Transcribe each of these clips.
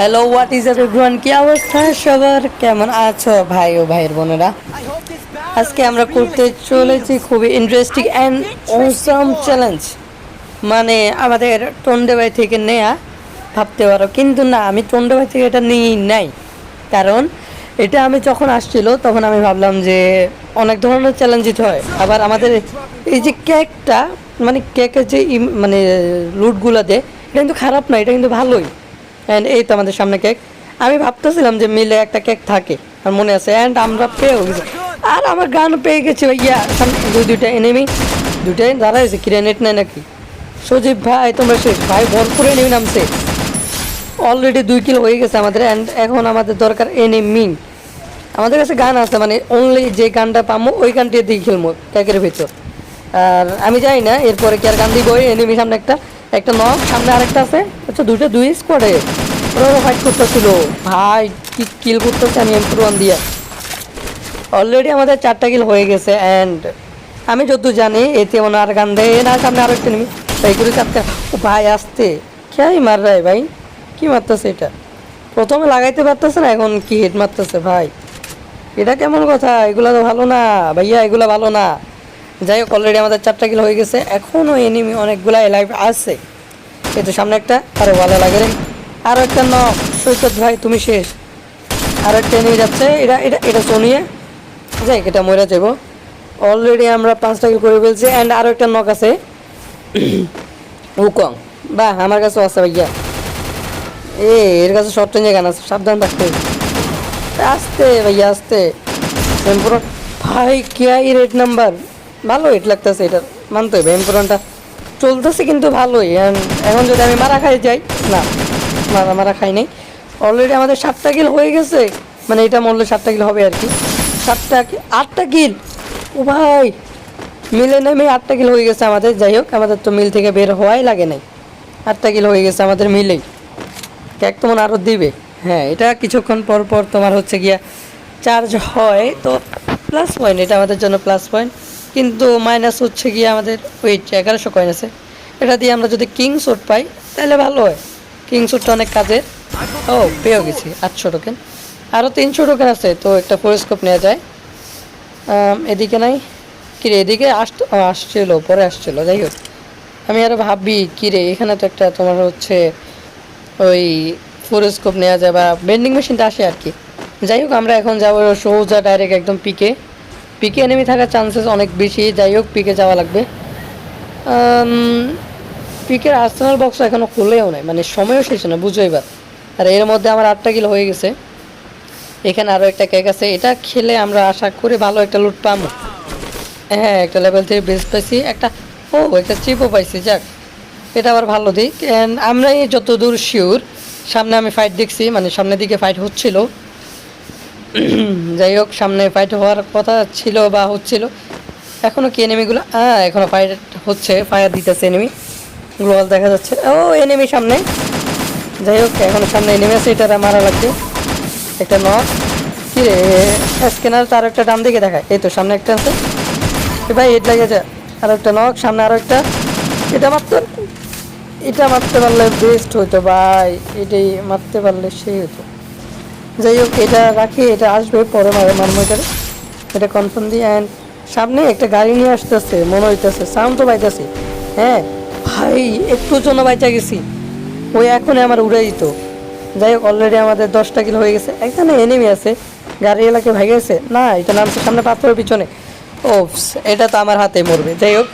Hello what is everyone কি অবস্থা? সবার কেমন আছো ভাই ও ভাইয়ের বোনেরা? আজকে আমরা করতে চলেছি খুবই ইন্টারেস্টিং অ্যান্ড অসম চ্যালেঞ্জ মানে আমাদের টন্ডেবাই থেকে নেয়া, ভাবতে পারো। কিন্তু না, আমি টন্ডেবাই থেকে এটা নিই নাই। কারণ এটা আমি যখন আসছিল, তখন আমি ভাবলাম যে অনেক ধরনের চ্যালেঞ্জই হয়। আবার আমাদের এই যে কেকটা মানে কেকের যে মানে লুটগুলো দেয়, এটা কিন্তু খারাপ না, এটা কিন্তু ভালোই। অ্যান্ড এই তো আমাদের সামনে কেক আমি ভাবতেছিলাম যে মিলে একটা কেক থাকে। আর মনে আছে অ্যান্ড আমরা পেয়েও গেছি। আর আমার গান পেয়ে গেছি ভাইয়া। দুই, দুইটা এনেমি দুইটাই দাঁড়াইছে কিরানেট নেই নাকি? সজীব ভাই, তোমরা শেষ ভাই ভরপুর এনেমি নামছে। অলরেডি দুই কিলো হয়ে গেছে আমাদের অ্যান্ড এখন আমাদের দরকার এনিমি আমাদের কাছে গান আছে মানে অনলি যে গানটা পামো, ওই গানটি দিয়ে খেলব কেকের ভিতর। আর আমি জানি না, এরপরে কি আর গান দিব? এনিমি সামনে একটা একটা নক সামনে আরেকটা আছে। আচ্ছা দুইটা দুই স্কোয়াডে ওরা ফাইট করতেছিল। ভাই, কি কিল করতেছে আমি ওয়ান দিয়ে অলরেডি আমাদের চারটা কিল হয়ে গেছে অ্যান্ড আমি যতদূর জানি এতে মনে আর গান দেয়, না, সামনে আরও একটা নেমি তাই করে চারটা ও ভাই, আসতে। খেয়াই মার রায় ভাই? কি মারতেছে এটা? প্রথমে লাগাইতে পারতেছে না, এখন কি হেড মারতেছে ভাই? এটা কেমন কথা? এগুলো তো ভালো না। ভাইয়া, এগুলো ভালো না। যাই হোক অলরেডি আমাদের চারটা কিলো হয়ে গেছে। এখনও এনিমি অনেকগুলা লাইভ আছে। এই তো সামনে একটা, আরে ভালো লাগে আরও একটা ন, সৈকত ভাই, তুমি শেষ। আর একটা এনিমি যাচ্ছে, এটা এটা এটা সোনিয়া যাই, এটা মরে যাব। অলরেডি আমরা পাঁচটা কিল করে ফেলছি অ্যান্ড আরও একটা নক আছে। উকং বাহ, আমার কাছে আছে ভাইয়া। এ, এর কাছে শর্ট রেঞ্জে গান আছে, সাবধান থাকতে। আসতে ভাইয়া, আসতে। এমপুরন ভাই, কে আই রেড নাম্বার ভালো হিট লাগতেছে এটা মানতে হবে এমপুরনটা চলতেছে কিন্তু ভালোই এখন যদি আমি মারা খাই যাই, না। মারা মারা খাই নাই। অলরেডি আমাদের সাতটা কিল হয়ে গেছে। মানে এটা মরলে সাতটা কিল হবে আর কি। সাতটা আটটা কিল। ও ভাই, মিলে নেমে আটটা কিল হয়ে গেছে আমাদের। যাই হোক, আমাদের তো মিল থেকে বের হওয়াই লাগে নাই। আটটা কিল হয়ে গেছে আমাদের মিলেই। কেক তোমার আরও দিবে। হ্যাঁ এটা কিছুক্ষণ পর পর তোমার হচ্ছে গিয়া চার্জ হয়। তো প্লাস পয়েন্ট এটা আমাদের জন্য প্লাস পয়েন্ট কিন্তু মাইনাস হচ্ছে গিয়ে আমাদের ওয়েট এগারোশো কয়েন আছে। এটা দিয়ে আমরা যদি কিং স্যুট পাই, তাহলে ভালো হয়। কিং স্যুটটা অনেক কাজের ও পেয়েও গেছি আটশো টোকেন আরও তিনশো টোকেন আছে তো একটা ফোরস্কোপ নেওয়া যায়। এদিকে নাই। কিরে এদিকে আসতো ও, আসছিল পরে আসছিল যাই হোক। আমি আরও ভাবি কিরে এখানে তো একটা তোমার হচ্ছে ওই ফোরস্কোপ নেওয়া যায় বা বেন্ডিং মেশিনটা আসে আর কি। যাই হোক আমরা এখন যাব সোজা ডাইরেক্ট একদম পিকে পিকে এনেমি থাকার চান্সেস অনেক বেশি যাই হোক পিকে যাওয়া লাগবে। পিকের আর্সেনাল বক্স এখনও খুলেও নাই মানে সময়ও শেষ না বুঝো এবার। আর এর মধ্যে আমার আটটা কিলো হয়ে গেছে। এখানে আরও একটা কেক আছে, এটা খেলে আমরা আশা করি ভালো একটা লুট পাবো। হ্যাঁ একটা লেভেল থেকে বেস্ট পাইছি, একটা, ও, একটা চিপও পাইছি, যাক। এটা আবার ভালো দিক অ্যান্ড আমরা আমরাই যতদূর শিওর সামনে আমি ফাইট দেখছি মানে সামনের দিকে ফাইট হচ্ছিল। যাই হোক, সামনে ফাইট হওয়ার কথা ছিল বা হচ্ছিল এখনও কি এনিমিগুলো হ্যাঁ এখনও ফাইট হচ্ছে ফায়ার দিতেছে এনিমি গ্লোয়াল দেখা যাচ্ছে। ও এনিমি সামনে। যাই হোক, এখনও সামনে এনিমি আছে এটা মারা লাগবে। একটা নক কি রে স্ক্যানার তার একটা ডান দিকে দেখায়। এই তো, সামনে একটা আছে। ভাই হেড লেগেছে আর একটা নক সামনে আরও একটা। এটা মারতে এটা মারতে পারলে বেস্ট হতো ভাই। এটাই মারতে পারলে সেই হতো যাই হোক, এটা রাখি, এটা আসবে, পরে মারে মারমো এটারে। এটা কনফার্ম দিই অ্যান্ড সামনে একটা গাড়ি নিয়ে আসতেছে, মনে হইতেছে সাউন্ড তো পাইতেছি। হ্যাঁ ভাই, একটু জন্য বাইচা গেছি। ওই এখনই আমার উড়ে দিত। যাই হোক অলরেডি আমাদের দশটা কিলো হয়ে গেছে। এখানে এনিমি আছে। গাড়ি এলাকে ভেঙে গেছে। না, এটা নামছে সামনে পাথরের পিছনে। ও এটা তো আমার হাতে মরবে। যাই হোক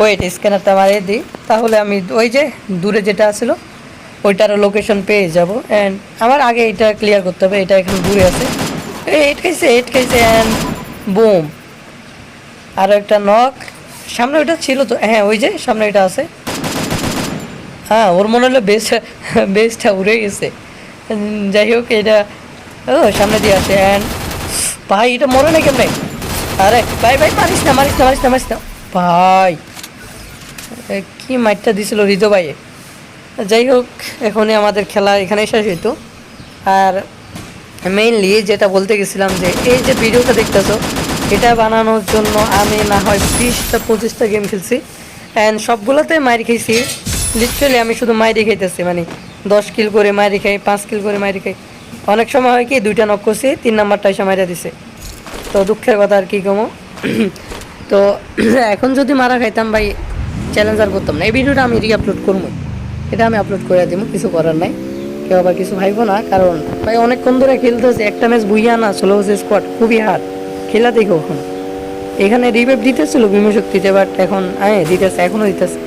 ওয়েট স্ক্যানারটা মারিয়ে দিই। তাহলে আমি ওই যে দূরে যেটা আছিল, ওইটারও লোকেশন পেয়ে যাব। অ্যান্ড আমার আগে এটা ক্লিয়ার করতে হবে, এটা এখন দূরে আছে। এইট খাইছে এইট খাইছে অ্যান্ড বুম আরও একটা নখ সামনে ওইটা ছিল তো হ্যাঁ ওই যে সামনে এটা আছে। হ্যাঁ ওর মনে হলো বেস্ট বেস্টটা উড়ে গেছে। যাই হোক, এটা, ও, সামনে দিয়ে আসে অ্যান্ড ভাই, এটা মরে না কেমনে? আরে, ভাই ভাই, মারিস না মারিস না মারিস না মারিস না। ভাই কি মাইটটা দিছিল রিজো ভাইয়ে। যাই হোক, এখনই আমাদের খেলা এখানে শেষ হইতো। আর মেইনলি যেটা বলতে গেছিলাম যে, এই যে ভিডিওটা দেখতেছো, এটা বানানোর জন্য আমি না হয় বিশটা, পঁচিশটা গেম খেলছি। অ্যান্ড সবগুলোতে মাইর খেয়েছি। লিটারালি আমি শুধু মাইরে খাইতেছি মানে দশ কিল করে মারি খাই, পাঁচ কিল করে মারি খাই। অনেক সময় হয় কি, দুইটা নক করছে, তিন নাম্বারটা এসে মারিয়া দিছে। তো দুঃখের কথা আর কি কমো? তো এখন যদি মারা খাইতাম ভাই চ্যালেঞ্জ আর করতাম না। এই ভিডিওটা আমি রি আপলোড করব এটা আমি আপলোড করে দিব কিছু করার নাই। কেউ আবার কিছু ভাইবো না, কারণ ভাই অনেকক্ষণ ধরে খেলতেছে, একটা ম্যাচ বুইয়া না ষোলো হচ্ছে স্কোয়াড খুবই হার্ড খেলা দেখো এখন এখানে রিভাইভ দিতেছিল বিমশক্তিতে বাট এখন হ্যাঁ দিতেছে এখনও দিতেছে।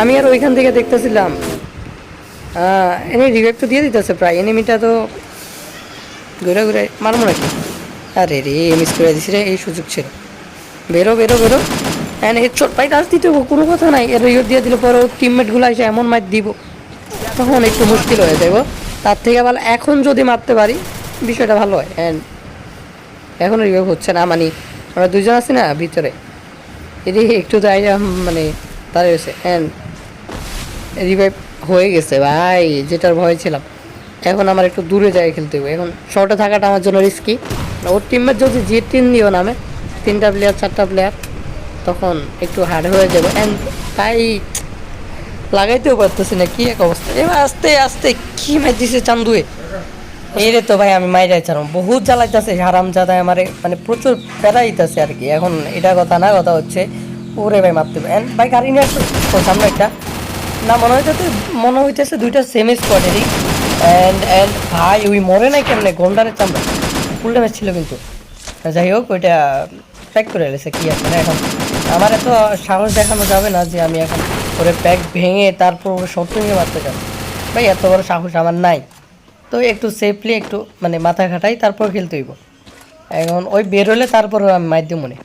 আমি আর ওইখান থেকে দেখতেছিলাম। এনে রিভাইভ তো দিয়ে দিতেছে প্রায়। এনিমিটা তো ঘুরে ঘুরে মারবো নাকি? আরে রে মিস করে দিছি রে, এই সুযোগ ছিল। বেরো বেরো বেরো। হ্যাঁ ছোট ভাই রাজ দিতে কোনো কথা নাই। এর ইয়ে দিয়ে দিলে পরে টিমমেটগুলো এসে এমন মার দিব। তখন একটু মুশকিল হয়ে যাইব। তার থেকে ভালো এখন যদি মারতে পারি, বিষয়টা ভালো হয়। অ্যান্ড এখন রিভাইভ হচ্ছে না মানে আমরা দুজন আছি না ভিতরে। এদিকে একটু তাই মানে তার হয়েছে অ্যান্ড রিভাইভ হয়ে গেছে ভাই, যেটার ভয় ছিলাম। এখন আমার একটু দূরে যায় খেলতে হবে। এখন শর্টে থাকাটা আমার জন্য রিস্কি ওর টিমের যদি যে টিম দিও নামে, তিনটা প্লেয়ার চারটা প্লেয়ার তখন একটু হার্ড হয়ে যাবে। অ্যান্ড তাই লাগাইতেও পারতেছি না, কি এক অবস্থা? এবার আস্তে আস্তে, কি ম্যাচ দিছে চান্দুয়ে এই রে তো ভাই, আমি মাইরাই ছাড়াম। বহুত জ্বালাইতেছে হারাম জাদায় আমারে মানে প্রচুর প্যারাইতেছে আর কি। এখন এটা কথা না, কথা হচ্ছে ওরে ভাই মারতে ভাই, গাড়ি নিয়ে আসতো সামনে একটা। না, মনে হইতেছে মনে হইতেছে দুইটা সেমি স্কোয়াডেরই অ্যান্ড অ্যান্ড ভাই, ওই মরে নাই কেমনে? গন্ডারের চামড়া। ফুল ড্যামেজ ছিল কিন্তু। যাই হোক, ওইটা প্যাক করে এলেছে কি আছে না এখন। আমার এত সাহস দেখানো যাবে না যে আমি এখন ওরে প্যাক ভেঙে তারপর ওরে শর্ত নিয়ে মারতে যাব। ভাই, এত বড় সাহস আমার নাই। তো একটু সেফলি একটু মানে মাথা খাটাই তারপর খেলতে হইব। এখন ওই বের হলে তারপর আমি দিব মনে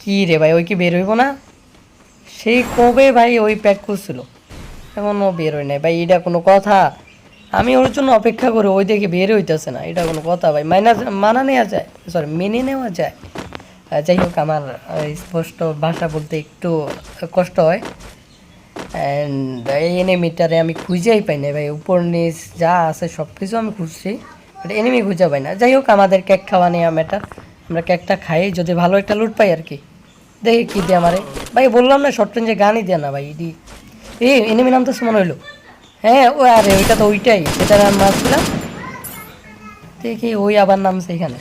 কী রে ভাই, ওই কি বের হইব না? সেই কবে ভাই ওই প্যাক করছিল এখন ও বের হয় নাই। ভাই, এটা কোনো কথা। আমি ওর জন্য অপেক্ষা করি, ওই দেখে বের হইতেছে না। এটা কোনো কথা ভাই। মাইনা মানা নেওয়া যায়। সরি মেনে নেওয়া যায়। যাই হোক, আমার স্পষ্ট ভাষা বলতে একটু কষ্ট হয়। অ্যান্ড এই এনিমিটারে আমি খুঁজেই পাই না ভাই। উপর নিচ যা আছে সব কিছু আমি খুঁজছি। বাট এনিমি খুঁজে পাই না। যাই হোক, আমাদের কেক খাওয়া নিয়ে ম্যাটার আমরা কেকটা খাই, যদি ভালো একটা লুট পাই আর কি। দেখি কী দিয়ে আমারে। ভাই, বললাম না শর্ট রেঞ্জে গানই দেয় না ভাই ইডি এই এনিমি নাম তো মনে হইল। হ্যাঁ ও আরে, ওইটা তো ওইটাই যেটা আমি মারছিলাম। দেখি, ওই আবার নামছে এখানে।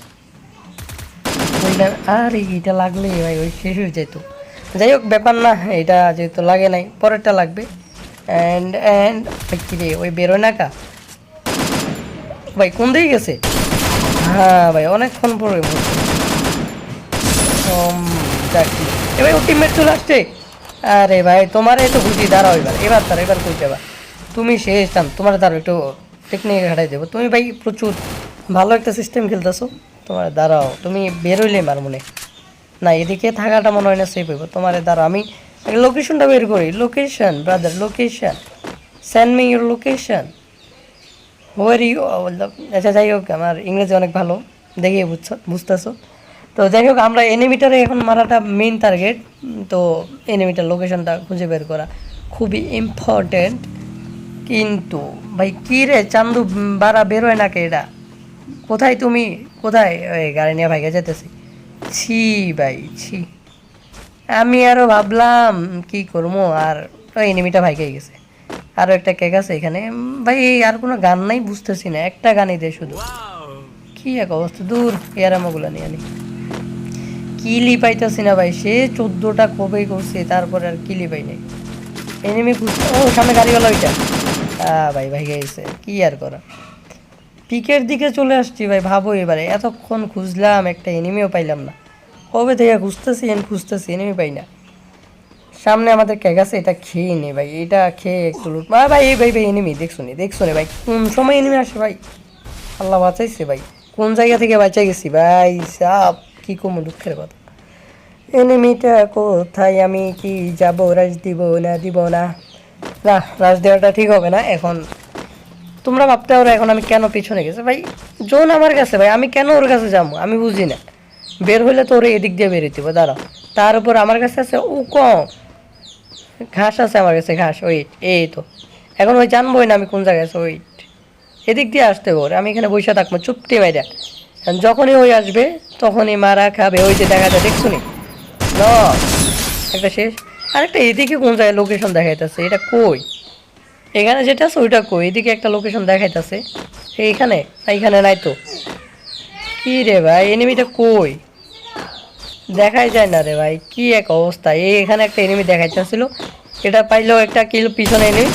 ওইটা আরে, এটা লাগলে ভাই, ওই শেষ হয়ে যেত। যাই হোক, ব্যাপার না, এটা যেহেতু লাগে নাই, পরেরটা লাগবে। অ্যান্ড অ্যান্ড কি রে, ওই বেরোয় না কা ভাই, কোন দিকে গেছে? হ্যাঁ ভাই, অনেকক্ষণ পরে বলছে। যাক, এবার ও টিমমেট চলে আসছে। আরে ভাই তোমার এই তো বুঝি দাঁড়াও এবার। এবার তার এবার কই যাবা? তুমি শেষ টান তোমার দাঁড়াও একটু টেকনিক ঘাটাই দেবো। তুমি ভাই প্রচুর ভালো একটা সিস্টেম খেলতেছো। তোমার দাঁড়াও তুমি বেরোইলে মার মনে। না এদিকে থাকাটা মনে হয় না সেফ হইব। তোমার দাঁড়াও আমি লোকেশনটা বের করি। Location brother location send me your location where you আচ্ছা যাই হোক আমার ইংরেজি অনেক ভালো। দেখে বুঝছ বুঝতেছো। তো যাই হোক আমরা এনিমিটারে এখন মারাটা মেইন টার্গেট তো এনিমিটার লোকেশনটা খুঁজে বের করা খুবই ইম্পর্টেন্ট কিন্তু ভাই কী রে চান্দু বাড়া বেরোয় না কে এটা? কোথায় তুমি? কোথায়? ওই গাড়ি নিয়ে ভাইকে যেতেছি। ছি ভাই ছি। আমি আরও ভাবলাম কি করব? আর ওই এনিমিটা ভাইকে গেছে। আরও একটা কেক আছে এখানে। ভাই আর কোনো গান নাই বুঝতেছি না। একটা গানই দে শুধু। কি এক অবস্থা। দূর এরামাগুলো নিয়ে আনি। কিলি পাইতেছি না ভাই, সে চোদ্দোটা কবে করছে, তারপরে আর কিলি পাই নাই। এনিমি খুঁজছে। ও, সামনে গাড়িওয়ালা ওইটা। আহ ভাই ভাই গেছে। কি আর করা? পিকের দিকে চলে আসছি ভাই, ভাবো এবারে। এতক্ষণ খুঁজলাম, একটা এনিমিও পাইলাম না। কবে থেকে খুঁজতেছি, এন খুঁজতেছি এনিমি পাই না। সামনে আমাদের কেক আছে এটা খেয়ে নে ভাই, এটা খেয়ে একটু লুট আ ভাই, এই, ভাই ভাই এনিমি দেখছ নি? দেখছ নি ভাই, কোন সময় এনিমি আসে ভাই? আল্লাহ বাঁচাইছে ভাই। কোন জায়গা থেকে বাঁচাই গেছি? ভাই, সাপ। কি কম দুঃখের কথা? এনিমিটা কোথায়? আমি কি যাব? রাজ দিব না দিব না? না, রাজ দেওয়াটা ঠিক হবে না এখন। তোমরা ভাবতে পারো এখন আমি কেন পিছনে গেছে? ভাই, জোন আমার কাছে, ভাই, আমি কেন ওর কাছে যাব? আমি বুঝি না। বের হলে তো ওরে এদিক দিয়ে বেরিয়ে দিব, দাঁড়াও। তার উপর আমার কাছে আছে ও কম ঘাস আছে আমার কাছে, ঘাস ওয়েট এই তো। এখন ওই জানবোই না আমি কোন জায়গায় আছি ওয়েট এদিক দিয়ে আসতে ওর, আমি এখানে বসে থাকব, চুপটি বাইরা যখনই ওই আসবে তখনই মারা খাবে, ওই যে দেখা যায়, দেখছ নি? একটা শেষ। আরেকটা, এদিকে কোন জায়গায় লোকেশন দেখাইতেছে? এটা কই? এখানে যেটা আছে, ওইটা কই? এদিকে একটা লোকেশন দেখাইতেছে। এইখানে এইখানে নাই তো। কি রে ভাই এনিমিটা কই? দেখাই যায় না রে ভাই, কি এক অবস্থা। এই এখানে একটা এনিমি দেখাইতেছিল। এটা পাইলেও একটা কিল পিছনে এনিমি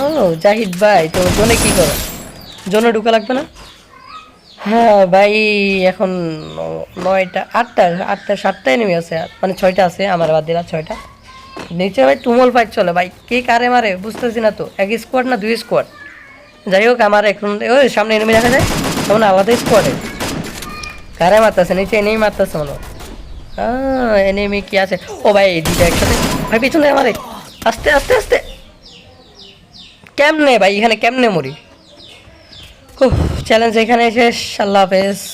ও, জাহিদ ভাই, তো জোনে কি করো? জোনে ঢুকা লাগবে না? হ্যাঁ ভাই, এখন নয়টা, আটটা আটটা, সাতটা এনিমি আছে। মানে ছয়টা আছে, আমার বাদ দিলা ছয়টা। নিচে ভাই, তুমল ফাইট চলে। ভাই, কে কারে মারে বুঝতেছি না তো। এক স্কোয়াড না দুই স্কোয়াড যাই হোক, আমার এখন, ওই সামনে এনিমি দেখা যায়। তেমন আলাদা স্কোয়াডে কারে মারতেছে? নিচে এনেই মারতেছে মনে এনিমি কি আছে? ও ভাই দুইটা একসাথে। ভাই, পিছনে আমারে। আস্তে আস্তে আস্তে। কেমনে ভাই, এখানে কেমনে মরি? চ্যালেঞ্জ এখানে শেষ। আল্লাহ হাফেজ।